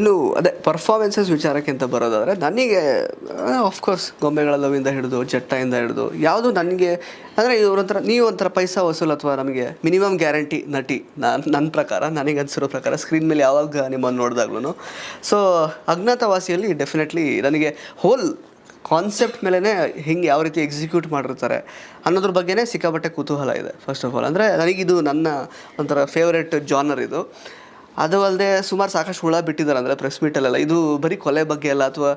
ಇನ್ನು ಅದೇ ಪರ್ಫಾರ್ಮೆನ್ಸಸ್ ವಿಚಾರಕ್ಕೆ ಅಂತ ಬರೋದಾದರೆ ನನಗೆ ಆಫ್ಕೋರ್ಸ್ ಗೊಂಬೆಗಳ ಲವಿಂದ ಹಿಡಿದು ಜಟ್ಟಯಿಂದ ಹಿಡಿದು ಯಾವುದು ನನಗೆ, ಅಂದರೆ ಇವರೊಂಥರ ನೀವು ಒಂಥರ ಪೈಸಾ ವಸೂಲ್ ಅಥವಾ ನಮಗೆ ಮಿನಿಮಮ್ ಗ್ಯಾರಂಟಿ ನಟಿ ನಾನು ನನ್ನ ಪ್ರಕಾರ, ನನಗೆ ಅನಿಸಿರೋ ಪ್ರಕಾರ ಸ್ಕ್ರೀನ್ ಮೇಲೆ ಯಾವಾಗ ನಿಮ್ಮನ್ನು ನೋಡಿದಾಗ್ಲೂ ಸೊ ಅಜ್ಞಾತವಾಸಿಯಲ್ಲಿ ಡೆಫಿನೆಟ್ಲಿ ನನಗೆ ಹೋಲ್ ಕಾನ್ಸೆಪ್ಟ್ ಮೇಲೇ ಹಿಂಗೆ ಯಾವ ರೀತಿ ಎಕ್ಸಿಕ್ಯೂಟ್ ಮಾಡಿರ್ತಾರೆ ಅನ್ನೋದ್ರ ಬಗ್ಗೆನೇ ಸಿಕ್ಕಾಪಟ್ಟೆ ಕುತೂಹಲ ಇದೆ ಫಸ್ಟ್ ಆಫ್ ಆಲ್ ಅಂದರೆ ನನಗಿದು ನನ್ನ ಒಂಥರ ಫೇವ್ರೆಟ್ ಜಾನರ್ ಇದು. ಅದು ಅಲ್ಲದೆ ಸುಮಾರು ಸಾಕಷ್ಟು ಹುಳ ಬಿಟ್ಟಿದ್ದಾರೆ ಅಂದರೆ ಪ್ರೆಸ್ ಮೀಟಲ್ಲೆಲ್ಲ ಇದು ಬರೀ ಕೊಲೆ ಬಗ್ಗೆ ಅಲ್ಲ ಅಥವಾ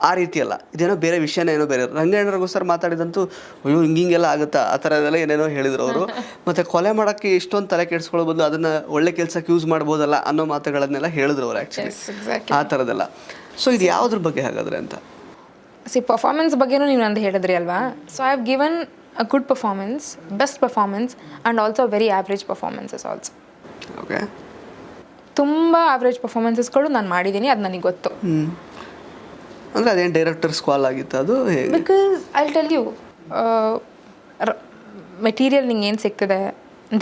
ಆ ರೀತಿ ಅಲ್ಲ. ಇದೇನೋ ಬೇರೆ ವಿಷಯನೇ ಏನೋ ಬೇರೆ. ರಂಗಣ್ಣರಿಗೂ ಸರ್ ಮಾತಾಡಿದಂತೂ ಅಯ್ಯೋ ಹಿಂಗಿಂಗೆಲ್ಲ ಆಗುತ್ತಾ? ಆ ಥರ ಎಲ್ಲ ಏನೇನೋ ಹೇಳಿದ್ರು ಅವರು. ಮತ್ತು ಕೊಲೆ ಮಾಡೋಕ್ಕೆ ಇಷ್ಟೊಂದು ತಲೆ ಕೆಡಿಸ್ಕೊಳ್ಬೋದು ಬದಲು ಅದನ್ನು ಒಳ್ಳೆ ಕೆಲಸಕ್ಕೆ ಯೂಸ್ ಮಾಡ್ಬೋದಲ್ಲ ಅನ್ನೋ ಮಾತುಗಳನ್ನೆಲ್ಲ ಹೇಳಿದ್ರು ಅವ್ರು ಆ್ಯಕ್ಚುಲಿ ಆ ಥರದೆಲ್ಲ ಸೊ ಇದು ಯಾವುದ್ರ ಬಗ್ಗೆ ಹಾಗಾದ್ರೆ ಅಂತ? ಸಿ ಪರ್ಫಾರ್ಮೆನ್ಸ್ ಬಗ್ಗೆನೂ ನೀವು ನಂದು ಹೇಳಿದ್ರಿ ಅಲ್ವಾ? So I have given a good performance best performance and also very average performances also okay ತುಂಬ ಆವ್ರೇಜ್ ಪರ್ಫಾರ್ಮೆನ್ಸಸ್ಗಳು ನಾನು ಮಾಡಿದ್ದೀನಿ ಅದು ನನಗೆ ಗೊತ್ತು. ಅಂದರೆ ಅದೇನು ಡೈರೆಕ್ಟರ್ ಸ್ಕಾಲ್ ಆಗಿತ್ತು ಅದು because I tell you material ನಿಂಗೆ ಏನು ಸಿಗ್ತದೆ?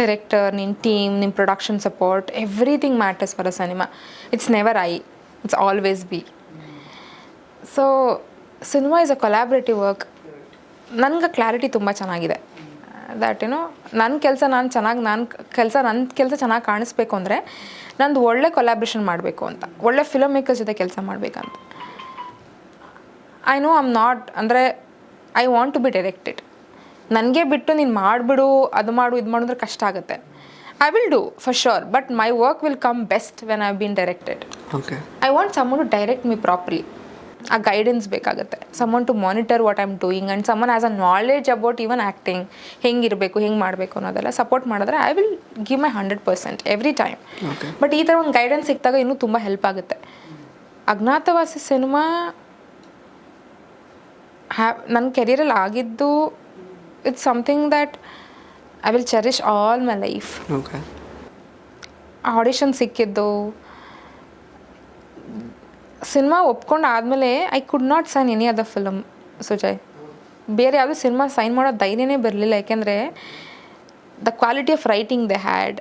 ಡೈರೆಕ್ಟರ್ ನಿನ್ನ ಟೀಮ್ ನಿಮ್ಮ production support everything matters for a cinema it's never I it's always be so cinema is a collaborative work ನನಗೆ ಕ್ಲಾರಿಟಿ ತುಂಬ ಚೆನ್ನಾಗಿದೆ. ದ್ಯಾಟ್ ಏನೋ ನನ್ನ ಕೆಲಸ ನಾನು ಚೆನ್ನಾಗಿ ನಾನು ಕೆಲಸ ನನ್ನ ಕೆಲಸ ಚೆನ್ನಾಗಿ ಕಾಣಿಸ್ಬೇಕು ಅಂದರೆ ನಂದು ಒಳ್ಳೆ ಕೊಲಾಬ್ರೇಷನ್ ಮಾಡಬೇಕು ಅಂತ ಒಳ್ಳೆ ಫಿಲಮ್ ಮೇಕರ್ಸ್ ಜೊತೆ ಕೆಲಸ ಮಾಡಬೇಕಂತ. ಐ ನೋ ಐಮ್ ನಾಟ್ ಅಂದರೆ I want to be directed ನನಗೆ ಬಿಟ್ಟು ನೀನು ಮಾಡಿಬಿಡು ಅದು ಮಾಡು ಇದು ಮಾಡು ಅಂದ್ರೆ ಕಷ್ಟ ಆಗುತ್ತೆ. I will do for sure but my work will come best when I been directed I want some to direct me properly ಆ ಗೈಡೆನ್ಸ್ ಬೇಕಾಗುತ್ತೆ. Someone to monitor what I'm doing and someone as a knowledge about even acting ಹೆಂಗಿರಬೇಕು ಹೆಂಗೆ ಮಾಡಬೇಕು ಅನ್ನೋದೆಲ್ಲ support ಮಾಡಿದ್ರೆ I will give my hundred percent every time. But ಈ ಥರ ಒಂದು guidance ಸಿಕ್ಕಿದಾಗ ಇನ್ನೂ ತುಂಬ ಹೆಲ್ಪ್ ಆಗುತ್ತೆ. ಅಜ್ಞಾತವಾಸಿ ಸಿನಿಮಾ ಹ್ಯಾ ನನ್ನ ಕೆರಿಯರಲ್ಲಿ ಆಗಿದ್ದು it's something that I will cherish all my life audition ಸಿಕ್ಕಿದ್ದು ಸಿನಿಮಾ ಒಪ್ಕೊಂಡು ಆದಮೇಲೆ I could not sign any other film Sujay. ಬೇರೆ ಯಾವುದೂ ಸಿನಿಮಾ ಸೈನ್ ಮಾಡೋ ಧೈರ್ಯನೇ ಬರಲಿಲ್ಲ. ಯಾಕೆಂದರೆ the quality of writing they had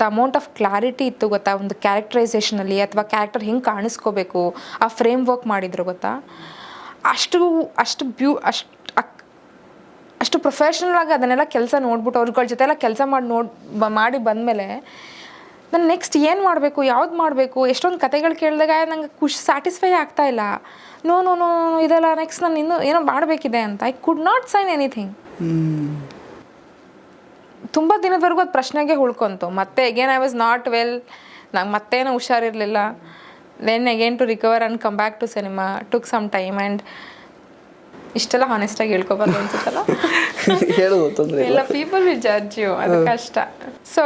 the amount of clarity ಇತ್ತು ಗೊತ್ತಾ, ಒಂದು ಕ್ಯಾರೆಕ್ಟರೈಸೇಷನಲ್ಲಿ ಅಥವಾ ಕ್ಯಾರೆಕ್ಟರ್ ಹೆಂಗೆ ಕಾಣಿಸ್ಕೋಬೇಕು, ಆ ಫ್ರೇಮ್ ವರ್ಕ್ ಮಾಡಿದ್ರು ಗೊತ್ತಾ. ಅಷ್ಟು ಅಷ್ಟು ಬ್ಯೂ, ಅಷ್ಟು ಅಷ್ಟು ಪ್ರೊಫೆಷ್ನಲ್ ಆಗಿ ಅದನ್ನೆಲ್ಲ ಕೆಲಸ ನೋಡ್ಬಿಟ್ಟು, ಅವ್ರಗಳ ಜೊತೆ ಎಲ್ಲ ಕೆಲಸ ಮಾಡಿ, ನೋಡಿ ಮಾಡಿ ಬಂದಮೇಲೆ ನಾನು ನೆಕ್ಸ್ಟ್ ಏನು ಮಾಡಬೇಕು, ಯಾವ್ದು ಮಾಡಬೇಕು? ಎಷ್ಟೊಂದು ಕತೆಗಳು ಕೇಳಿದಾಗ ನಂಗೆ ಖುಷಿ ಸ್ಯಾಟಿಸ್ಫೈ ಆಗ್ತಾ ಇಲ್ಲ. ನೋ ನೋ ನೋ ಇದೆಲ್ಲ ನೆಕ್ಸ್ಟ್ ನಾನು ಇನ್ನೂ ಏನೋ ಮಾಡಬೇಕಿದೆ ಅಂತ. I could not sign anything ತುಂಬ ದಿನದವರೆಗೂ ಅದು ಪ್ರಶ್ನೆಗೆ ಉಳ್ಕೊಂತು. ಮತ್ತೆ again I was not well ನಂಗೆ ಮತ್ತೇನೋ ಹುಷಾರಿರಲಿಲ್ಲ. Then again to recover and come back to cinema took some time and ಇಷ್ಟೆಲ್ಲ ಹಾನೆಸ್ಟಾಗಿ ಹೇಳ್ಕೋಬಾರ್ದು ಅನ್ಸುತ್ತಲ್ಲ? ತೊಂದರೆ ಎಲ್ಲ ಪೀಪಲ್ ವಿಲ್ ಜಡ್ಜ್ ಯು ಅದು ಕಷ್ಟ. ಸೊ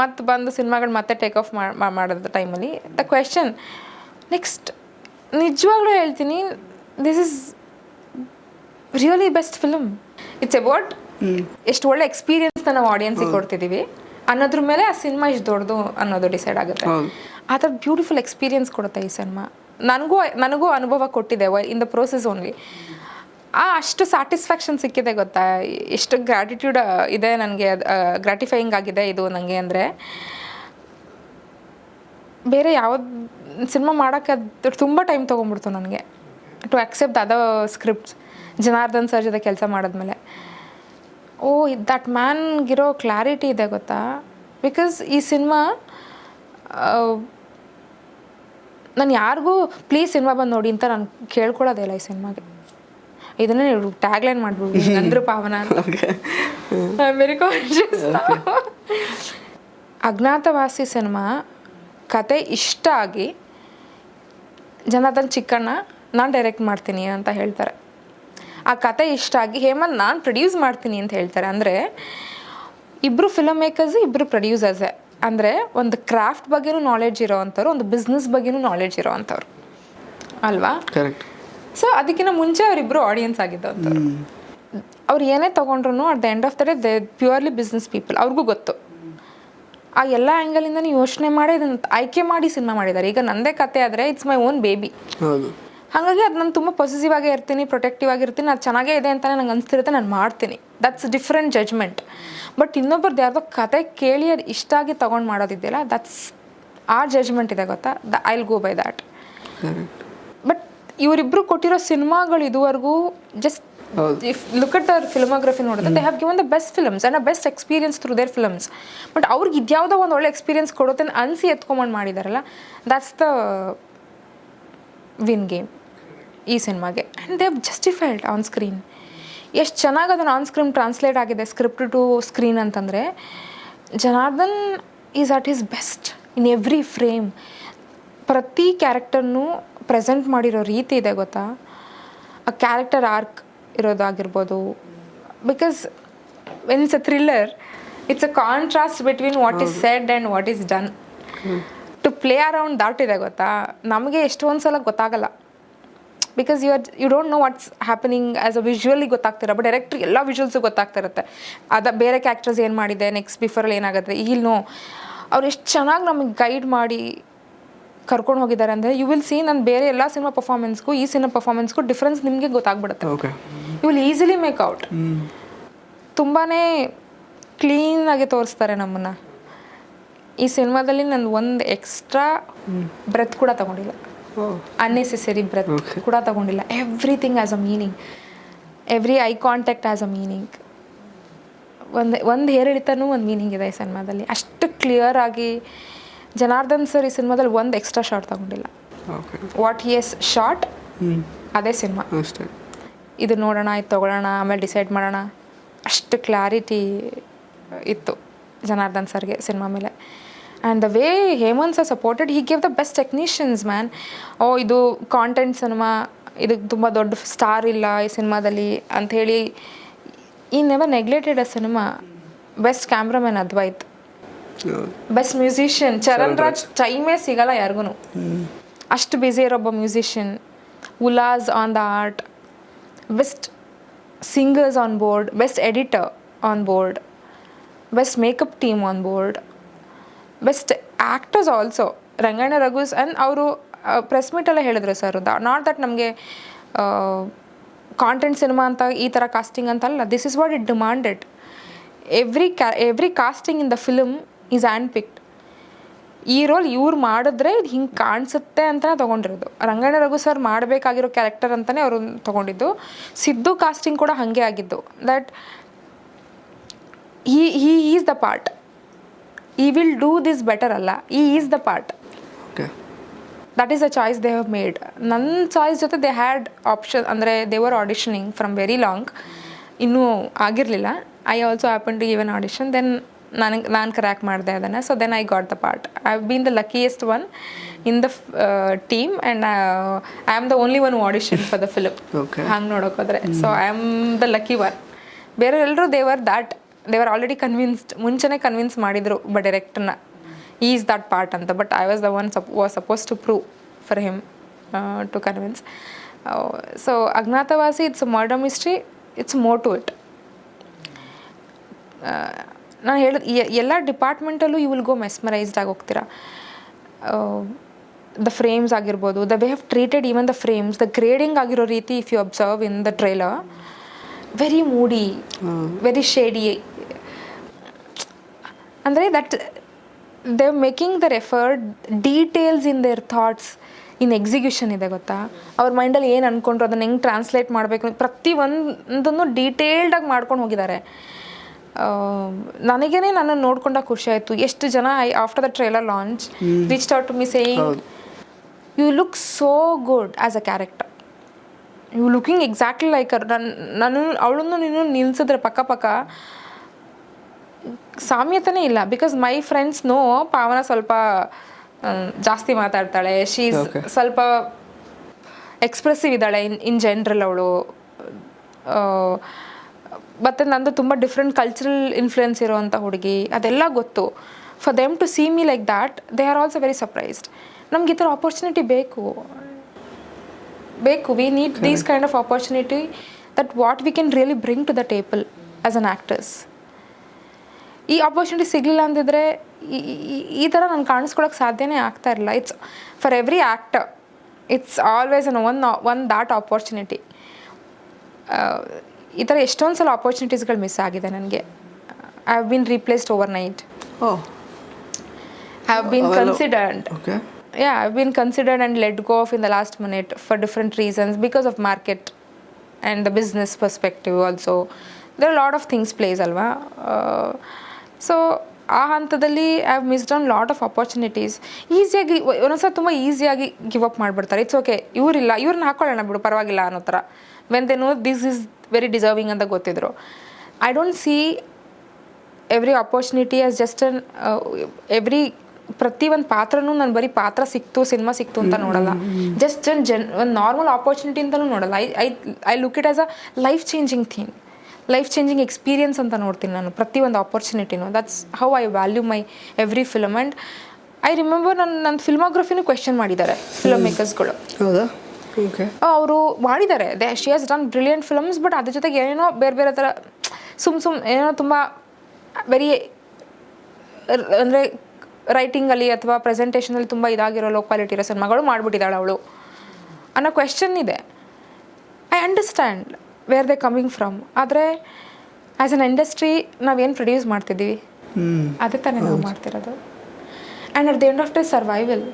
ಮತ್ತೆ ಬಂದು ಸಿನಿಮಾಗಳು ಮತ್ತೆ ಟೇಕ್ ಆಫ್ ಮಾಡೋದ ಟೈಮಲ್ಲಿ ದ ಕ್ವೆಶನ್ ನೆಕ್ಸ್ಟ್ ನಿಜವಾಗ್ಲೂ ಹೇಳ್ತೀನಿ this is really best film it's about ಎಷ್ಟು ಒಳ್ಳೆ ಎಕ್ಸ್ಪೀರಿಯನ್ಸ್ ನಾವು ಆಡಿಯನ್ಸಿಗೆ ಕೊಡ್ತಿದ್ದೀವಿ ಅನ್ನೋದ್ರ ಮೇಲೆ ಆ ಸಿನಿಮಾ ಇಷ್ಟು ದೊಡ್ಡದು ಅನ್ನೋದು ಡಿಸೈಡ್ ಆಗುತ್ತೆ. ಆ ಥರ ಬ್ಯೂಟಿಫುಲ್ ಎಕ್ಸ್ಪೀರಿಯನ್ಸ್ ಕೊಡುತ್ತೆ ಈ ಸಿನಿಮಾ ನನಗೂ ನನಗೂ ಅನುಭವ ಕೊಟ್ಟಿದೆ ಇನ್ ದ ಪ್ರೋಸೆಸ್ ಓನ್ಲಿ ಆ, ಅಷ್ಟು ಸ್ಯಾಟಿಸ್ಫ್ಯಾಕ್ಷನ್ ಸಿಕ್ಕಿದೆ ಗೊತ್ತಾ? ಎಷ್ಟು ಗ್ರ್ಯಾಟಿಟ್ಯೂಡ್ ಇದೆ ನನಗೆ. ಗ್ರ್ಯಾಟಿಫೈಯಿಂಗ್ ಆಗಿದೆ ಇದು ನನಗೆ ಅಂದರೆ. ಬೇರೆ ಯಾವ್ದು, ಸಿನಿಮಾ ಮಾಡೋಕ್ಕೆ ಅದು ತುಂಬ ಟೈಮ್ ತೊಗೊಂಬಿಡ್ತು ನನಗೆ. To accept other scripts Janardhan sir ಜೊತೆ ಕೆಲಸ ಮಾಡಿದ್ಮೇಲೆ. ಓ ದಟ್ ಮ್ಯಾನ್ಗಿರೋ ಕ್ಲಾರಿಟಿ ಇದೆ ಗೊತ್ತಾ? ಬಿಕಾಸ್ ಈ ಸಿನಿಮಾ ನಾನು ಯಾರಿಗೂ ಪ್ಲೀಸ್ ಸಿನಿಮಾ ಬಂದು ನೋಡಿ ಅಂತ ನಾನು ಕೇಳ್ಕೊಳ್ಳೋದೇ ಇಲ್ಲ ಈ ಸಿನಿಮಾಗೆ. ಇದನ್ನೇ ಟ್ಯಾಗ್ಲೈನ್ ಮಾಡ್ಬಿಡ್ಬೋದು ಅಂದ್ರ ಪಾವನ ವೆರಿ ಕಾನ್ಶಿಯಸ್ ಅಜ್ಞಾತವಾಸಿ ಸಿನಿಮಾ ಕತೆ ಇಷ್ಟ ಆಗಿ ಜನ ತನ್ನ ಚಿಕ್ಕಣ್ಣ ನಾನು ಡೈರೆಕ್ಟ್ ಮಾಡ್ತೀನಿ ಅಂತ ಹೇಳ್ತಾರೆ. ಆ ಕತೆ ಇಷ್ಟ ಆಗಿ ಹೇಮಂತ್ ನಾನು ಪ್ರೊಡ್ಯೂಸ್ ಮಾಡ್ತೀನಿ ಅಂತ ಹೇಳ್ತಾರೆ. ಅಂದರೆ ಇಬ್ಬರು ಫಿಲಮ್ ಮೇಕರ್ಸ್ ಇಬ್ಬರು ಪ್ರೊಡ್ಯೂಸರ್ಸೇ ಅಂದರೆ ಒಂದು ಕ್ರಾಫ್ಟ್ ಬಗ್ಗೆನೂ ನಾಲೆಡ್ಜ್ ಇರೋವಂಥವ್ರು ಒಂದು ಬಿಸ್ನೆಸ್ ಬಗ್ಗೆನೂ ನಾಲೆಡ್ಜ್ ಇರೋವಂಥವ್ರು ಅಲ್ವಾ? ಕರೆಕ್ಟ್ ಸೊ ಅದಕ್ಕಿಂತ ಮುಂಚೆ ಅವರಿಬ್ಬರು ಆಡಿಯನ್ಸ್ ಆಗಿದ್ದವಂಥವ್ರು ಅವ್ರು ಏನೇ ತೊಗೊಂಡ್ರು at the end of the day they purely business people ಅವ್ರಿಗೂ ಗೊತ್ತು. ಆ ಎಲ್ಲ ಆ್ಯಂಗಲಿಂದ ಯೋಚನೆ ಮಾಡಿ ಅದನ್ನ ಆಯ್ಕೆ ಮಾಡಿ ಸಿನಿಮಾ ಮಾಡಿದ್ದಾರೆ. ಈಗ ನಂದೇ ಕತೆ ಆದರೆ ಇಟ್ಸ್ ಮೈ ಓನ್ ಬೇಬಿ ಹಾಗಾಗಿ ಅದು ನಾನು ತುಂಬ ಪಾಸಿಟಿವ್ ಆಗೇ ಇರ್ತೀನಿ ಪ್ರೊಟೆಕ್ಟಿವ್ ಆಗಿರ್ತೀನಿ ಅದು ಚೆನ್ನಾಗೇ ಇದೆ ಅಂತಲೇ ನಂಗೆ ಅನಿಸ್ತಿರುತ್ತೆ ನಾನು ಮಾಡ್ತೀನಿ. ದಟ್ಸ್ ಡಿಫ್ರೆಂಟ್ ಜಜ್ಮೆಂಟ್ ಬಟ್ ಇನ್ನೊಬ್ಬರದ್ದು ಯಾರ್ದೋ ಕತೆ ಕೇಳಿ ಅದು ಇಷ್ಟ ಆಗಿ ತೊಗೊಂಡು ಮಾಡೋದಿದೆಯಲ್ಲ ದಟ್ಸ್ ಆ ಜಜ್ಮೆಂಟ್ ಇದೆ ಗೊತ್ತಾ? The I will go by that ಇವರಿಬ್ರು ಕೊಟ್ಟಿರೋ ಸಿನಿಮಾಗಳು ಇದುವರೆಗೂ ಜಸ್ಟ್. ಇಫ್ ಲುಕ್ ಅಟ್ ಅವರ್ ಫಿಲ್ಮೋಗ್ರಫಿ ನೋಡಿದ್ರೆ they have given the best films and a best experience through their films but ಅವ್ರಿಗೆ ಇದ್ಯಾವುದೋ ಒಂದು ಒಳ್ಳೆ ಎಕ್ಸ್ಪೀರಿಯನ್ಸ್ ಕೊಡುತ್ತೆ ಅನ್ಸಿ ಅನಿಸಿ ಎತ್ಕೊಂಬಂದು ಮಾಡಿದಾರಲ್ಲ ದ್ಯಾಟ್ಸ್ ದ ವಿನ್ ಗೇಮ್ ಈ ಸಿನಿಮಾಗೆ. And they have justified on screen ಎಷ್ಟು ಚೆನ್ನಾಗಿ ಅದನ್ನು ಆನ್ ಸ್ಕ್ರೀನ್ ಟ್ರಾನ್ಸ್ಲೇಟ್ ಆಗಿದೆ ಸ್ಕ್ರಿಪ್ಟ್ ಟು ಸ್ಕ್ರೀನ್ ಅಂತಂದರೆ Janardhan is at is best in every frame ಪ್ರತಿ ಕ್ಯಾರೆಕ್ಟರ್ನು ಪ್ರೆಸೆಂಟ್ ಮಾಡಿರೋ ರೀತಿ ಇದೆ ಗೊತ್ತಾ? ಆ character arc ಇರೋದಾಗಿರ್ಬೋದು. Because when it's a thriller it's a contrast between what is said and what is done to play around that ಇದೆ ಗೊತ್ತಾ? ನಮಗೆ ಎಷ್ಟೊಂದು ಸಲ ಗೊತ್ತಾಗಲ್ಲ. Because you are you don't know what's happening as a visually ಗೊತ್ತಾಗ್ತಿರ but director ಎಲ್ಲ visuals ಗೊತ್ತಾಗ್ತಿರುತ್ತೆ. ಅದ ಬೇರೆ ಕ್ಯಾಕ್ಟರ್ಸ್ ಏನು ಮಾಡಿದೆ ನೆಕ್ಸ್ಟ್ ಬಿಫೋರಲ್ಲಿ ಏನಾಗುತ್ತೆ ಇಲ್ಲಿ ನೋ ಅವ್ರು ಎಷ್ಟು ಚೆನ್ನಾಗಿ ನಮಗೆ ಗೈಡ್ ಮಾಡಿ ಕರ್ಕೊಂಡು ಹೋಗಿದ್ದಾರೆ ಅಂದರೆ ಯು ವಿಲ್ ಸಿ ನನ್ನ ಬೇರೆ ಎಲ್ಲ ಸಿನಿಮಾ ಪರ್ಫಾರ್ಮೆನ್ಸ್ಗೂ ಈ ಸಿನಿಮಾ ಪರ್ಫಾರ್ಮೆನ್ಸ್ಗೂ ಡಿಫ್ರೆನ್ಸ್ ನಿಮಗೆ ಗೊತ್ತಾಗ್ಬಿಡುತ್ತೆ. Okay you will easily make out ತುಂಬಾ ಕ್ಲೀನಾಗಿ ತೋರಿಸ್ತಾರೆ ನಮ್ಮನ್ನು. ಈ ಸಿನಿಮಾದಲ್ಲಿ ನಾನು ಒಂದು ಎಕ್ಸ್ಟ್ರಾ ಬ್ರೆತ್ ಕೂಡ ತಗೊಂಡಿಲ್ಲ. ಅನ್ನೆಸೆಸರಿ ಬ್ರೆತ್ ಕೂಡ ತಗೊಂಡಿಲ್ಲ. Everything as a meaning every eye contact as a meaning ಒಂದು ಒಂದು ಹೇರಿಳಿತನೂ ಒಂದು ಮೀನಿಂಗ್ ಇದೆ ಈ ಸಿನಿಮಾದಲ್ಲಿ. ಅಷ್ಟು ಕ್ಲಿಯರ್ ಆಗಿ ಜನಾರ್ದನ್ ಸರ್ ಈ ಸಿನಿಮಾದಲ್ಲಿ ಒಂದು ಎಕ್ಸ್ಟ್ರಾ ಶಾರ್ಟ್ ತಗೊಂಡಿಲ್ಲ. ಓಕೆ ವಾಟ್ ಎಸ್ ಶಾರ್ಟ್ ಅದೇ ಸಿನಿಮಾ. ಅಷ್ಟೇ. ಇದು ನೋಡೋಣ ಇದು ತೊಗೊಳ್ಳೋಣ ಆಮೇಲೆ ಡಿಸೈಡ್ ಮಾಡೋಣ. ಅಷ್ಟು ಕ್ಲಾರಿಟಿ ಇತ್ತು ಜನಾರ್ದನ್ ಸರ್ಗೆ ಸಿನಿಮಾ ಮೇಲೆ. And the way Hemant sir supported he gave the best technicians man oh ಇದು ಕಾಂಟೆಂಟ್ ಸಿನಿಮಾ ಇದಕ್ಕೆ ತುಂಬ ದೊಡ್ಡ ಸ್ಟಾರ್ ಇಲ್ಲ ಈ ಸಿನಿಮಾದಲ್ಲಿ ಅಂಥೇಳಿ ಈ never neglected a cinema best cameraman Advaith best musician Charan Raj ಟೈಮೇ ಸಿಗಲ್ಲ ಯಾರಿಗೂ ಅಷ್ಟು ಬ್ಯುಸಿ ಇರೋ ಒಬ್ಬ musician Ulas on the art best singers on board best editor on board best makeup team on board best actors also Ranganna Raghu's and ಅವರು press ಮೀಟೆಲ್ಲ ಹೇಳಿದ್ರು sir not that ನಮಗೆ ಕಾಂಟೆಂಟ್ ಸಿನಿಮಾ ಅಂತ ಈ ಥರ ಕಾಸ್ಟಿಂಗ್ ಅಂತಲ್ಲ this is what it demanded every ಕ್ಯಾ every casting in the film is and picked ಈ ರೋಲ್ ಇವ್ರು ಮಾಡಿದ್ರೆ ಇದು ಹಿಂಗೆ ಕಾಣಿಸುತ್ತೆ ಅಂತಲೇ ತೊಗೊಂಡಿರೋದು. ರಂಗಣ್ಣ ರಘು ಸರ್ ಮಾಡಬೇಕಾಗಿರೋ ಕ್ಯಾರೆಕ್ಟರ್ ಅಂತಲೇ ಅವರು ತೊಗೊಂಡಿದ್ದು. ಸಿದ್ದು ಕಾಸ್ಟಿಂಗ್ ಕೂಡ ಹಾಗೆ ಆಗಿದ್ದು. ದಟ್ ಈ ಹೀ ಈಸ್ ದ ಪಾರ್ಟ್ ಈ ವಿಲ್ ಡೂ ದಿಸ್ ಬೆಟರ್ ಅಲ್ಲ. ಈ is the part that is a choice they have made ನನ್ನ ಚಾಯ್ಸ್ ಜೊತೆ ದೇ ಹ್ಯಾಡ್ ಆಪ್ಷನ್ ಅಂದರೆ they were auditioning from very long ಇನ್ನೂ ಆಗಿರಲಿಲ್ಲ. I also happen to give audition then ನನಗೆ ನಾನು crack ಮಾಡಿದೆ ಅದನ್ನು. So then I got the part I been the luckiest one in the team and I am the only one audition for the film. ಹಂಗೆ ನೋಡೋಕೋದ್ರೆ so I am the lucky one ಬೇರೆ ಎಲ್ಲರೂ ದೇವರ್ that ದೇವರ್ already convinced ಮುಂಚೆನೇ convince ಮಾಡಿದರು ಬ ಡೈರೆಕ್ಟರ್ನ is that part ಅಂತ. But I was the one sup was suppose to prove for him to convince so Agnyaathavaasi it's murder mystery it's more to it ನಾನು ಹೇಳಿದ ಎಲ್ಲ ಡಿಪಾರ್ಟ್ಮೆಂಟಲ್ಲೂ ಯು ವಿಲ್ ಗೋ ಮೆಸ್ಮರೈಸ್ಡ್ ಆಗಿ ಹೋಗ್ತೀರಾ? ದ ಫ್ರೇಮ್ಸ್ ಆಗಿರ್ಬೋದು the way have treated even the frames the grading ಆಗಿರೋ ರೀತಿ if you observe in the trailer very moody very shady ಅಂದರೆ that they making their effort details in their thoughts in execution ಇದೆ ಗೊತ್ತಾ? ಅವ್ರ ಮೈಂಡಲ್ಲಿ ಏನು ಅಂದ್ಕೊಂಡ್ರು ಅದನ್ನು ಹೆಂಗೆ ಟ್ರಾನ್ಸ್ಲೇಟ್ ಮಾಡಬೇಕು? ಪ್ರತಿ ಒಂದನ್ನು ಡೀಟೇಲ್ಡಾಗಿ ಮಾಡ್ಕೊಂಡು ಹೋಗಿದ್ದಾರೆ. ನನಗೇನೆ ನನ್ನ ನೋಡ್ಕೊಂಡ ಖುಷಿ ಆಯಿತು ಎಷ್ಟು ಜನ after the trailer launch reach out to me saying you look so good as a character you looking exactly like ನನ್ನ ನಾನು ಅವಳನ್ನು ನೀನು ನಿಲ್ಸಿದ್ರೆ ಪಕ್ಕ ಪಕ್ಕ ಸಾಮ್ಯತೆನೇ ಇಲ್ಲ. Because my friends know Pavana ಸ್ವಲ್ಪ ಜಾಸ್ತಿ ಮಾತಾಡ್ತಾಳೆ. ಶೀಸ್. ಸ್ವಲ್ಪ ಎಕ್ಸ್ಪ್ರೆಸಿವ್ ಇದ್ದಾಳೆ ಇನ್ ಇನ್ ಜನರಲ್ ಅವಳು. ಮತ್ತು ನಂದು ತುಂಬ ಡಿಫ್ರೆಂಟ್ ಕಲ್ಚರಲ್ ಇನ್ಫ್ಲುಯೆನ್ಸ್ ಇರೋವಂಥ ಹುಡುಗಿ ಅದೆಲ್ಲ ಗೊತ್ತು. For them to see me like that they are also very surprised ನಮ್ಗೆ ಈ ಥರ ಆಪರ್ಚುನಿಟಿ ಬೇಕು. ಬೇಕು we need these kind of opportunity that what we can really bring to the table as an actors ಈ opportunity ಸಿಗಲಿಲ್ಲ ಅಂದಿದ್ರೆ ಈ- ಥರ ನಾನು ಕಾಣಿಸ್ಕೊಳಕ್ಕೆ ಸಾಧ್ಯನೇ ಆಗ್ತಾ ಇರಲಿಲ್ಲ. It's for every actor it's always an one one that opportunity ಈ ಥರ ಎಷ್ಟೊಂದು ಸಲ ಆಪರ್ಚುನಿಟೀಸ್ಗಳು ಮಿಸ್ ಆಗಿದೆ ನನಗೆ. I have been replaced overnight have been considered yeah have been considered and let go off in the last minute for different reasons because of market and the business perspective also there lot of things place ಅಲ್ವಾ so ಆ ಹಂತದಲ್ಲಿ I have missed on lot of opportunities ಈಸಿಯಾಗಿ ಒಂದೊಂದ್ಸಲ ತುಂಬ ಈಸಿಯಾಗಿ give up ಮಾಡಿಬಿಡ್ತಾರೆ. It's okay ಇವರಿಲ್ಲ ಇವ್ರನ್ನ ಹಾಕೊಳ್ಳೋಣ ಬಿಡು ಪರವಾಗಿಲ್ಲ ಅನ್ನೋ ಥರ. When they know this is very deserving ಅಂತ ಗೊತ್ತಿದ್ರು. I don't see every opportunity as just an every ಪ್ರತಿ ಒಂದು ಪಾತ್ರನೂ ನಾನು ಬರೀ ಪಾತ್ರ ಸಿಕ್ತು ಸಿನಿಮಾ ಸಿಕ್ತು ಅಂತ ನೋಡಲ್ಲ. ಜಸ್ಟ್ ಒಂದು ಜನ್ ಒಂದು ನಾರ್ಮಲ್ ಆಪರ್ಚುನಿಟಿ ಅಂತಲೂ ನೋಡಲ್ಲ. I I I look it as a life changing thing life changing experience ಅಂತ ನೋಡ್ತೀನಿ ನಾನು ಪ್ರತಿ ಒಂದು ಆಪರ್ಚುನಿಟಿನೂ that's how I value my every film and I remember ನನ್ನ ನನ್ನ ಫಿಲ್ಮೋಗ್ರಫಿನೂ ಕ್ವೆಶನ್ ಮಾಡಿದ್ದಾರೆ ಫಿಲಮ್ ಮೇಕರ್ಸ್ಗಳು ಹೌದಾ ಓಕೆ ಅವರು ಮಾಡಿದ್ದಾರೆ. They she has done brilliant films but ಅದ್ರ ಜೊತೆಗೆ ಏನೇನೋ ಬೇರೆ ಬೇರೆ ಥರ ಸುಮ್ ಸುಮ್ ಏನೋ ತುಂಬ ವೆರಿ ಅಂದರೆ ರೈಟಿಂಗಲ್ಲಿ ಅಥವಾ ಪ್ರೆಸೆಂಟೇಷನಲ್ಲಿ ತುಂಬ ಇದಾಗಿರೋ ಲೋ ಕ್ವಾಲಿಟಿ ಇರೋ ಸಿನಿಮಾಗಳು ಮಾಡಿಬಿಟ್ಟಿದ್ದಾಳೆ ಅವಳು. ಅನ್ನೋ ಕ್ವೆಶನ್ ಇದೆ. I understand where they coming from ಆದರೆ ಆ್ಯಸ್ ಅನ್ ಇಂಡಸ್ಟ್ರಿ ನಾವೇನು ಪ್ರೊಡ್ಯೂಸ್ ಮಾಡ್ತಿದ್ದೀವಿ. ಅದೇ ತಾನೇ ನಾವು ಮಾಡ್ತಿರೋದು. And at the end of the survival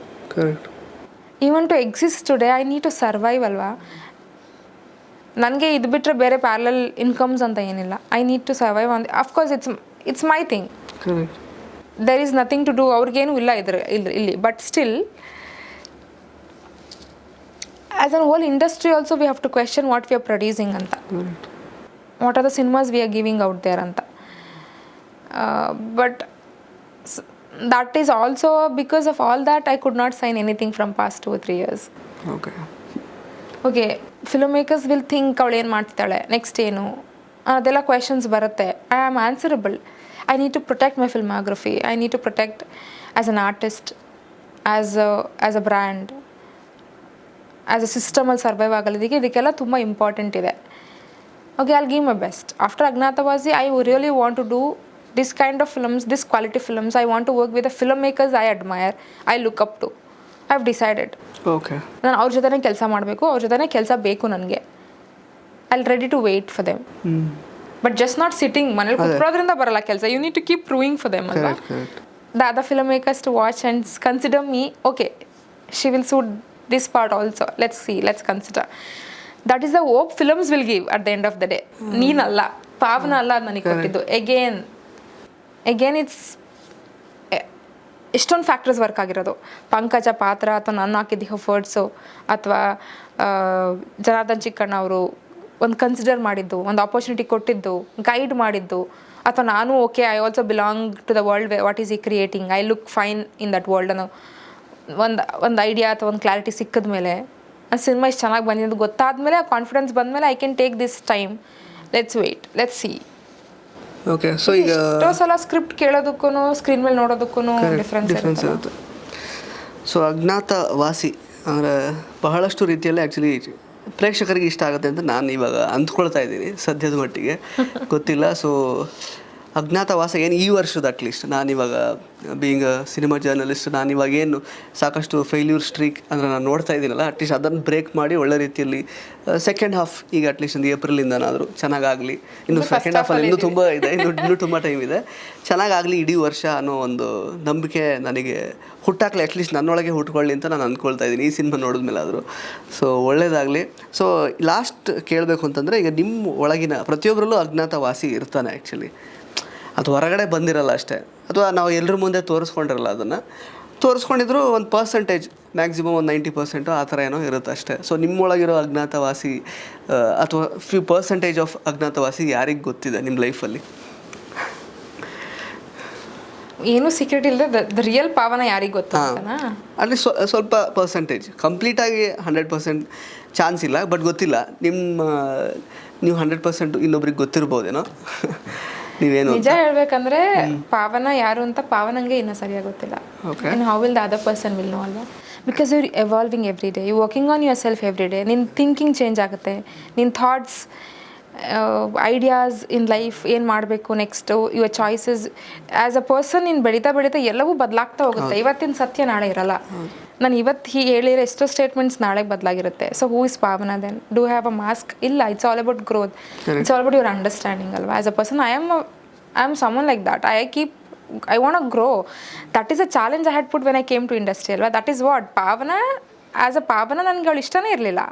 even to exist today I need to survive ಅಲ್ವಾ? ನನಗೆ ಇದು ಬಿಟ್ಟರೆ ಬೇರೆ ಪ್ಯಾರಲಲ್ ಇನ್ಕಮ್ಸ್ ಅಂತ ಏನಿಲ್ಲ. I need to survive on of course it's it's my thing their there is nothing to do ಅವ್ರಿಗೇನು ಇಲ್ಲ ಇದ್ರ ಇಲ್ಲಿ ಇಲ್ಲಿ. But still as an whole industry also we have to question what we are producing ಅಂತ. What are the cinemas we are giving out there ಅಂತ. But that is also because of all that I could not sign anything from past two three years okay okay film makers will think ಅವಳು ಏನು ಮಾಡ್ತಿದ್ದಾಳೆ next ಏನು? ಅದೆಲ್ಲ questions ಬರುತ್ತೆ. I am answerable I need to protect my filmography I need to protect as an artist as as a brand as a ಸಿಸ್ಟಮಲ್ಲಿ survive ಆಗಲಿದ್ದಕ್ಕೆ ಇದಕ್ಕೆಲ್ಲ ತುಂಬ important ಇದೆ. ಓಕೆ ಅಲ್ಲಿ give my best after Ajnathavasi I really want to do this kind of films this quality films I want to work with a film makers I admire I look up to I have decided okay ನಾನು ಅವ್ರ ಜೊತೆನೇ ಕೆಲಸ ಮಾಡಬೇಕು ಅವ್ರ ಜೊತೆನೇ ಕೆಲಸ ಬೇಕು ನನಗೆ. I ready to wait for them but just not sitting ಮನೇಲಿ ಕುತ್ಕೊಳ್ಳೋದ್ರಿಂದ ಬರಲ್ಲ ಕೆಲಸ. You need to keep proving for them ಅಲ್ವಾ? The other film makers to watch watch consider me okay she will suit this part also. Let's see let's consider. That is the hope films will give at the end of the day. ನೀನಲ್ಲ ಪಾವನ ಅಲ್ಲ ನನಗೆ ಕೊಟ್ಟಿದ್ದು again again it's ಎಷ್ಟೊಂದು factors work ಆಗಿರೋದು. ಪಂಕಜ ಪಾತ್ರ ಅಥವಾ ನಾನು ಹಾಕಿದ್ದ ಎಫರ್ಟ್ಸು ಅಥವಾ ಜನಾರ್ದನ್ ಚಿಕ್ಕಣ್ಣ ಅವರು ಒಂದು ಕನ್ಸಿಡರ್ ಮಾಡಿದ್ದು ಒಂದು ಆಪರ್ಚುನಿಟಿ ಕೊಟ್ಟಿದ್ದು ಗೈಡ್ ಮಾಡಿದ್ದು ಅಥವಾ ನಾನು okay I also belong to the world what is ಈ creating I look fine in that world ಅನ್ನೋ. ಒಂದು ಒಂದು ಐಡಿಯಾ ಅಥವಾ ಒಂದು ಕ್ಲಾರಿಟಿ ಸಿಕ್ಕಿದ ಮೇಲೆ ಆ ಸಿನಿಮಾ ಇಷ್ಟು ಚೆನ್ನಾಗಿ ಬಂದಿದ್ದು ಗೊತ್ತಾದಮೇಲೆ ಆ ಕಾನ್ಫಿಡೆನ್ಸ್ ಬಂದಮೇಲೆ I can take this time let's wait let's see okay so ಈಗ ಎಷ್ಟೋ ಸಲ ಸ್ಕ್ರಿಪ್ಟ್ ಕೇಳೋದಕ್ಕೂ ಸ್ಕ್ರೀನ್ ಮೇಲೆ ನೋಡೋದಕ್ಕೂ ಡಿಫ್ರೆನ್ಸ್ ಡಿಫ್ರೆನ್ಸ್ ಇರುತ್ತೆ. ಸೊ ಅಜ್ಞಾತ ವಾಸಿ ಅಂದರೆ ಬಹಳಷ್ಟು ರೀತಿಯಲ್ಲಿ ಆ್ಯಕ್ಚುಲಿ ಪ್ರೇಕ್ಷಕರಿಗೆ ಇಷ್ಟ ಆಗುತ್ತೆ ಅಂತ ನಾನು ಇವಾಗ ಅಂದ್ಕೊಳ್ತಾ ಇದ್ದೀನಿ ಸದ್ಯದ ಮಟ್ಟಿಗೆ. ಗೊತ್ತಿಲ್ಲ ಸೊ ಅಜ್ಞಾತವಾಸ ಏನು ಈ ವರ್ಷದ ಅಟ್ಲೀಸ್ಟ್ ನಾನಿವಾಗ ಬೀಯಿಂಗ್ ಸಿನಿಮಾ ಜರ್ನಲಿಸ್ಟ್ ನಾನು ಇವಾಗ ಏನು ಸಾಕಷ್ಟು ಫೇಲ್ಯೂರ್ ಸ್ಟ್ರೀಕ್ ಅಂದರೆ ನಾನು ನೋಡ್ತಾ ಇದ್ದೀನಲ್ಲ ಅಟ್ಲೀಸ್ಟ್ ಅದನ್ನು ಬ್ರೇಕ್ ಮಾಡಿ ಒಳ್ಳೆ ರೀತಿಯಲ್ಲಿ ಸೆಕೆಂಡ್ ಹಾಫ್ ಈಗ ಅಟ್ಲೀಸ್ಟ್ ಒಂದು ಏಪ್ರಿಲಿಂದನಾದರೂ ಚೆನ್ನಾಗಾಗಲಿ. ಇನ್ನು ಸೆಕೆಂಡ್ ಹಾಫಲ್ಲಿ ಇನ್ನೂ ತುಂಬ ಇದೆ ಇನ್ನು ಇನ್ನೂ ತುಂಬ ಟೈಮ್ ಇದೆ. ಚೆನ್ನಾಗಾಗಲಿ ಇಡೀ ವರ್ಷ ಅನ್ನೋ ಒಂದು ನಂಬಿಕೆ ನನಗೆ ಹುಟ್ಟಾಕ್ಲಿ ಅಟ್ಲೀಸ್ಟ್ ನನ್ನೊಳಗೆ ಹುಟ್ಕೊಳ್ಳಿ ಅಂತ ನಾನು ಅಂದ್ಕೊಳ್ತಾ ಇದ್ದೀನಿ ಈ ಸಿನಿಮಾ ನೋಡಿದ್ಮೇಲೆ ಆದರೂ ಸೊ ಒಳ್ಳೇದಾಗಲಿ. ಸೊ ಲಾಸ್ಟ್ ಕೇಳಬೇಕು ಅಂತಂದರೆ ಈಗ ನಿಮ್ಮ ಒಳಗಿನ ಪ್ರತಿಯೊಬ್ಬರಲ್ಲೂ ಅಜ್ಞಾತವಾಸಿ ಇರ್ತಾನೆ ಆ್ಯಕ್ಚುಲಿ ಅದು ಹೊರಗಡೆ ಬಂದಿರಲ್ಲ ಅಷ್ಟೇ. ಅಥವಾ ನಾವು ಎಲ್ಲರ ಮುಂದೆ ತೋರಿಸ್ಕೊಂಡಿರಲ್ಲ ಅದನ್ನು. ತೋರಿಸ್ಕೊಂಡಿದ್ರು ಒಂದು ಪರ್ಸೆಂಟೇಜ್ ಮ್ಯಾಕ್ಸಿಮಮ್ ಒಂದು ನೈಂಟಿ ಪರ್ಸೆಂಟು ಆ ಥರ ಏನೋ ಇರುತ್ತೆ ಅಷ್ಟೇ. ಸೊ ನಿಮ್ಮೊಳಗಿರೋ ಅಜ್ಞಾತವಾಸಿ ಅಥವಾ ಫ್ಯೂ ಪರ್ಸೆಂಟೇಜ್ ಆಫ್ ಅಜ್ಞಾತವಾಸಿ ಯಾರಿಗೆ ಗೊತ್ತಿದೆ ನಿಮ್ಮ ಲೈಫಲ್ಲಿ ಏನು ಸೀಕ್ರೆಟ್ ಇಲ್ಲದೆ ದ ರಿಯಲ್ ಪಾವನ ಯಾರಿಗೆ ಗೊತ್ತಾ ಅಲ್ಲಿ ಸ್ವ ಸ್ವಲ್ಪ ಪರ್ಸೆಂಟೇಜ್ ಕಂಪ್ಲೀಟಾಗಿ ಹಂಡ್ರೆಡ್ ಪರ್ಸೆಂಟ್ ಚಾನ್ಸ್ ಇಲ್ಲ ಬಟ್ ಗೊತ್ತಿಲ್ಲ. ನಿಮ್ಮ ನೀವು ಹಂಡ್ರೆಡ್ ಪರ್ಸೆಂಟ್ ಇನ್ನೊಬ್ರಿಗೆ ಗೊತ್ತಿರ್ಬೋದೇನೋ? ನೀವೇನು ನಿಜ ಹೇಳ್ಬೇಕಂದ್ರೆ ಪಾವನ ಯಾರು ಅಂತ ಪಾವನಂಗೆ ಇನ್ನೂ ಸರಿಯಾಗಿ ಗೊತ್ತಿಲ್ಲ. How will the other person will know ಅಲ್ವಾ? Because you evolving every day you working on yourself every day ನಿನ್ನ ಥಿಂಕಿಂಗ್ ಚೇಂಜ್ ಆಗುತ್ತೆ. ನಿನ್ನ ಥಾಟ್ಸ್ ಐಡಿಯಾಸ್ ಇನ್ ಲೈಫ್ ಏನು ಮಾಡಬೇಕು next your choices as a person ನೀನು ಬೆಳೀತಾ ಬೆಳೀತಾ ಎಲ್ಲವೂ ಬದಲಾಗ್ತಾ ಹೋಗುತ್ತೆ. ಇವತ್ತಿನ ಸತ್ಯ ನಾಳೆ ಇರಲ್ಲ. ನಾನು ಇವತ್ತು ಹೀಗೆ ಹೇಳಿರೋ ಎಷ್ಟೋ ಸ್ಟೇಟ್ಮೆಂಟ್ಸ್ ನಾಳೆ ಬದಲಾಗಿರುತ್ತೆ. So who is Bhavana then do have a mask ಇಲ್ಲ it's all about growth it's all about your understanding ಅಲ್ವಾ? As a person I am I am someone like that I keep I want grow that is a challenge I had put when I came to industry ಅಲ್ವಾ? That is what Pavana as a Pavana ನನಗೆ ಅವಳು ಇಷ್ಟನೇ ಇರಲಿಲ್ಲ.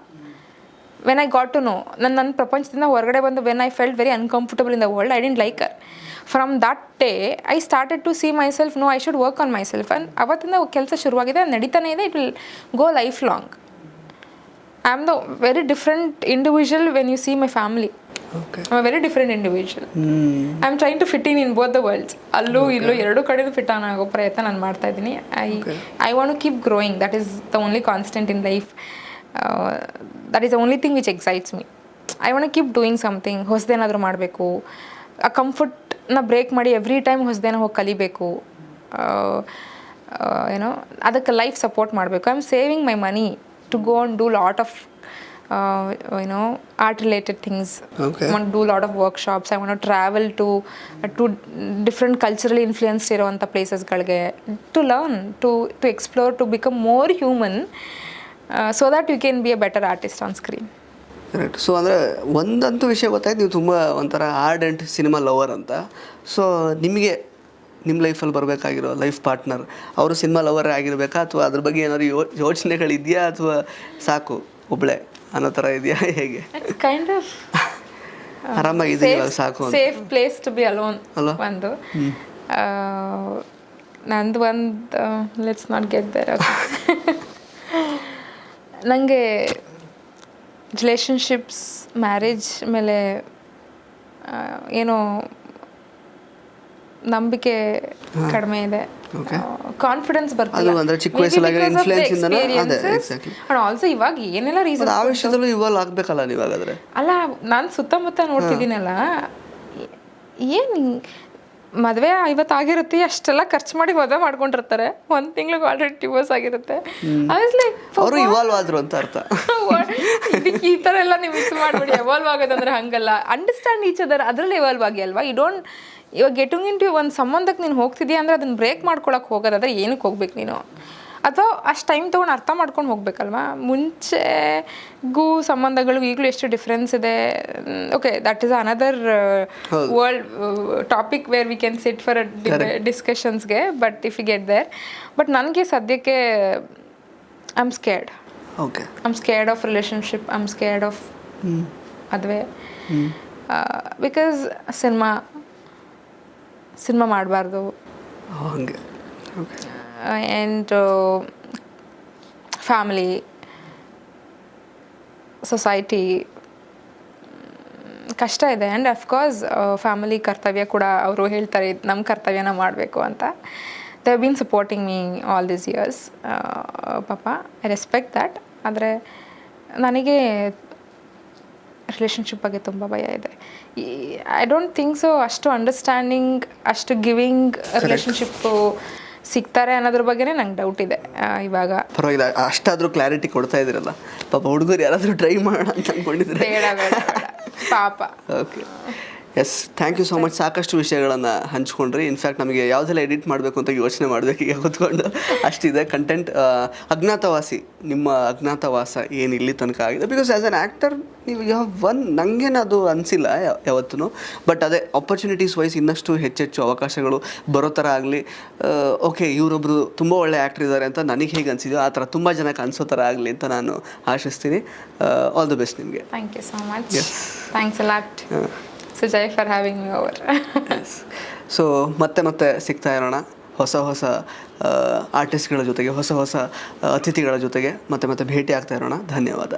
When I got to know ನನ್ನ ನನ್ನ ಪ್ರಪಂಚದಿಂದ ಹೊರಗಡೆ ಬಂದು when I felt very uncomfortable in the world I didn't like uh from that day I started to see myself no I should work on myself and ಅವತ್ತಿಂದ ಕೆಲಸ ಶುರುವಾಗಿದೆ ಅದ್ ನಡೀತಾನೆ ಇದೆ it will go life long I am the very different individual when you see my family I very different individual I am trying to fit in in both the worlds ಅಲ್ಲೂ ಇಲ್ಲೂ ಎರಡು ಕಡೆನೂ ಫಿಟ್ ಆನ್ ಆಗೋ ಪ್ರಯತ್ನ ನಾನು ಮಾಡ್ತಾ ಇದ್ದೀನಿ. I I want to keep growing that is the only constant in life that is the only thing which excites me I want keep doing something ಹೊಸದೇನಾದರೂ ಮಾಡಬೇಕು. ಆ ಕಂಫರ್ಟ್ನ ಬ್ರೇಕ್ ಮಾಡಿ ಎವ್ರಿ ಟೈಮ್ ಹೊಸದೇನೋ ಹೋಗಿ ಕಲಿಬೇಕು. ಏನೋ ಅದಕ್ಕೆ ಲೈಫ್ ಸಪೋರ್ಟ್ ಮಾಡಬೇಕು. I am saving my money to go on do lot of ಏನೋ art related things I want to do workshops lot of workshops. Travel to to different to uh, to different culturally influenced ಇರುವಂಥ ಪ್ಲೇಸಸ್ಗಳಿಗೆ to learn to to explore to become more human so that you can be a better artist on screen correct so ಅಂದರೆ ಒಂದಂತೂ ವಿಷಯ ಗೊತ್ತಾಯ್ತು. ನೀವು ತುಂಬ ಒಂಥರ ardent cinema lover ಅಂತ. So ನಿಮಗೆ ನಿಮ್ಮ ಲೈಫಲ್ಲಿ ಬರಬೇಕಾಗಿರೋ ಲೈಫ್ ಪಾರ್ಟ್ನರ್ ಅವರು ಸಿನಿಮಾ ಲವರೇ ಆಗಿರಬೇಕಾ? ಅಥವಾ ಅದ್ರ ಬಗ್ಗೆ ಏನಾದ್ರು ಯೋ ಯೋಚನೆಗಳಿದೆಯಾ? ಅಥವಾ ಸಾಕು ಒಬ್ಳೆ ಅನ್ನೋ ಥರ ಇದೆಯಾ? ಹೇಗೆ? ಕೈಂಡ್ ಆಫ್ ಸಾಕು safe place to be alone ಅಲ್ಲ ಒಂದು. ಆ, ನಂದು ಒಂದು ಲೆಟ್ಸ್ ನಾಟ್ ಗೆಟ್ ದೇರ್ ನನಗೆ ರಿಲೇಷನ್ಶಿಪ್ಸ್ ಮ್ಯಾರೇಜ್ ಮೇಲೆ ಏನೋ ನಂಬಿಕೆ ಕಡಿಮೆ ಇದೆ. ಕಾನ್ಫಿಡೆನ್ಸ್ ಬರ್ತಿಲ್ಲ. ಅದು ಅಂದ್ರೆ ಚಿಕ್ಕ ವಯಸ್ಸಲ್ಲಿ ಇನ್ಫ್ಲುಯೆನ್ಸ್ ಇಂದನಾ? ಅದೇ, ಎಕ್ಸಾಕ್ಟ್ಲಿ ಅಂಡ್ ಆಲ್ಸೋ ಇವಾಗ ಏನೆಲ್ಲ ರೀಸನ್ ಆ ವಿಷಯದಲ್ಲೂ ಇವಾಲ್ವ್ ಆಗಬೇಕಲ್ಲ ನೀವು ಹಾಗಾದ್ರೆ ಅಲ್ಲ ನಾನು ಸುತ್ತಮುತ್ತ ನೋಡ್ತಿದ್ದೀನಲ್ಲ. ಏನು ಮದುವೆ ಐವತ್ತಾಗಿರುತ್ತೆ ಅಷ್ಟೆಲ್ಲ ಖರ್ಚು ಮಾಡಿ ಮದುವೆ ಮಾಡ್ಕೊಂಡಿರ್ತಾರೆ. ಒಂದು ತಿಂಗ್ಳಿಗೆ ಆಲ್ರೆಡಿ ಡಿವೋರ್ಸ್ ಆಗಿರುತ್ತೆ. ಅವರು ಇವಾಲ್ವ್ ಆದ್ರು ಅಂತ ಅರ್ಥ. ಈ ಥರ ಎಲ್ಲ ನೀವು ಮಿಸ್ ಮಾಡ್ಬಿಡಿ ಇವಾಲ್ವ್ ಆಗೋದಂದ್ರೆ ಹಂಗಲ್ಲ. ಅಂಡರ್ಸ್ಟ್ಯಾಂಡ್ ಈಚ್ ಅದರ ಅದರಲ್ಲಿ ಇವಾಲ್ವ್ ಆಗಿ ಅಲ್ವಾ? ಯು ಡೋಂಟ್ ಇವಾಗ ಗೆಟಿಂಗ್ ಇನ್ ಟು ಒಂದು ಸಂಬಂಧಕ್ಕೆ ನೀನು ಹೋಗ್ತಿದ್ಯಾ ಅಂದ್ರೆ ಅದನ್ನ ಬ್ರೇಕ್ ಮಾಡ್ಕೊಳಕ್ಕೆ ಹೋಗೋದಾದ್ರೆ ಏನಕ್ಕೆ ಹೋಗ್ಬೇಕು ನೀನು? ಅಥವಾ ಅಷ್ಟು ಟೈಮ್ ತೊಗೊಂಡು ಅರ್ಥ ಮಾಡ್ಕೊಂಡು ಹೋಗ್ಬೇಕಲ್ವಾ? ಮುಂಚೆಗೂ ಸಂಬಂಧಗಳು ಈಗಲೂ ಎಷ್ಟು ಡಿಫ್ರೆನ್ಸ್ ಇದೆ. Okay that is another world topic where we can sit for ಡಿಸ್ಕಷನ್ಸ್ಗೆ but if you get there but ನನಗೆ ಸದ್ಯಕ್ಕೆ I am scared okay I'm scared of relationship am scared of ಮದುವೆ. ಬಿಕಾಸ್ ಸಿನಿಮಾ ಸಿನಿಮಾ ಮಾಡಬಾರ್ದು. ಹಂಗೆ. Okay and family society ಕಷ್ಟ ಇದೆ. And of course family ಕರ್ತವ್ಯ ಕೂಡ ಅವರು ಹೇಳ್ತಾರೆ ನಮ್ಮ ಕರ್ತವ್ಯನ ಮಾಡಬೇಕು ಅಂತ. They been supporting me all this years ಪಾಪ ಐ ರೆಸ್ಪೆಕ್ಟ್ ದ್ಯಾಟ್ ಆದರೆ ನನಗೆ ರಿಲೇಷನ್ಶಿಪ್ ಬಗ್ಗೆ ತುಂಬ ಭಯ ಇದೆ. ಐ ಡೋಂಟ್ ಥಿಂಕ್ ಸೊ ಅಷ್ಟು ಅಂಡರ್ಸ್ಟ್ಯಾಂಡಿಂಗ್ ಅಷ್ಟು ಗಿವಿಂಗ್ ರಿಲೇಷನ್ಶಿಪ್ಪು ಸಿಗ್ತಾರೆ ಅನ್ನೋದ್ರ ಬಗ್ಗೆನೇ ನಂಗೆ ಡೌಟ್ ಇದೆ. ಇವಾಗ ಪರವಾಗಿಲ್ಲ ಅಷ್ಟಾದರೂ ಕ್ಲಾರಿಟಿ ಕೊಡ್ತಾ ಇದ್ರಲ್ಲ ಪಾಪ ಹುಡುಗರು ಯಾರಾದರೂ ಟ್ರೈ ಮಾಡೋಣ ಅಂತ ಅಂದ್ಕೊಂಡಿದ್ರೆ ಬೇಡ ಬೇಡ ಬೇಡ. ಪಾಪ. Okay yes thank you so much ಸಾಕಷ್ಟು ವಿಷಯಗಳನ್ನು ಹಂಚ್ಕೊಂಡ್ರಿ. ಇನ್ಫ್ಯಾಕ್ಟ್ ನಮಗೆ ಯಾವುದೆಲ್ಲ ಎಡಿಟ್ ಮಾಡಬೇಕು ಅಂತ ಯೋಚನೆ ಮಾಡಬೇಕು ಈಗ ಕೂತ್ಕೊಂಡು. ಅಷ್ಟಿದೆ. ಕಂಟೆಂಟ್ ಅಜ್ಞಾತವಾಸಿ. ನಿಮ್ಮ ಅಜ್ಞಾತವಾಸ ಏನು ಇಲ್ಲಿ ತನಕ ಆಗಿದೆ. ಬಿಕಾಸ್ ಆ್ಯಸ್ ಅನ್ ಆ್ಯಕ್ಟರ್ ನೀವು ಯಾವ ಒನ್ ನನಗೇನು ಅದು ಅನಿಸಿಲ್ಲ ಯಾವತ್ತೂ ಬಟ್ ಅದೇ ಆಪರ್ಚುನಿಟೀಸ್ ವೈಸ್ ಇನ್ನಷ್ಟು ಹೆಚ್ಚೆಚ್ಚು ಅವಕಾಶಗಳು ಬರೋ ಥರ ಆಗಲಿ. ಓಕೆ ಇವರೊಬ್ಬರು ತುಂಬ ಒಳ್ಳೆ ಆ್ಯಕ್ಟರ್ ಇದ್ದಾರೆ ಅಂತ ನನಗೆ ಹೇಗೆ ಅನಿಸಿದೆಯೋ ಆ ಥರ ತುಂಬ ಜನಕ್ಕೆ ಅನಿಸೋ ಥರ ಆಗಲಿ ಅಂತ ನಾನು ಆಶಿಸ್ತೀನಿ. ಆಲ್ ದ ಬೆಸ್ಟ್ ನಿಮಗೆ. Thank you so much thanks a lot Sujay for having me over so ಮತ್ತೆ ಮತ್ತೆ ಸಿಗ್ತಾ ಇರೋಣ. ಹೊಸ ಹೊಸ ಆರ್ಟಿಸ್ಟ್ಗಳ ಜೊತೆಗೆ, ಹೊಸ ಹೊಸ ಅತಿಥಿಗಳ ಜೊತೆಗೆ ಮತ್ತೆ ಮತ್ತೆ ಭೇಟಿ ಆಗ್ತಾ ಇರೋಣ. ಧನ್ಯವಾದ.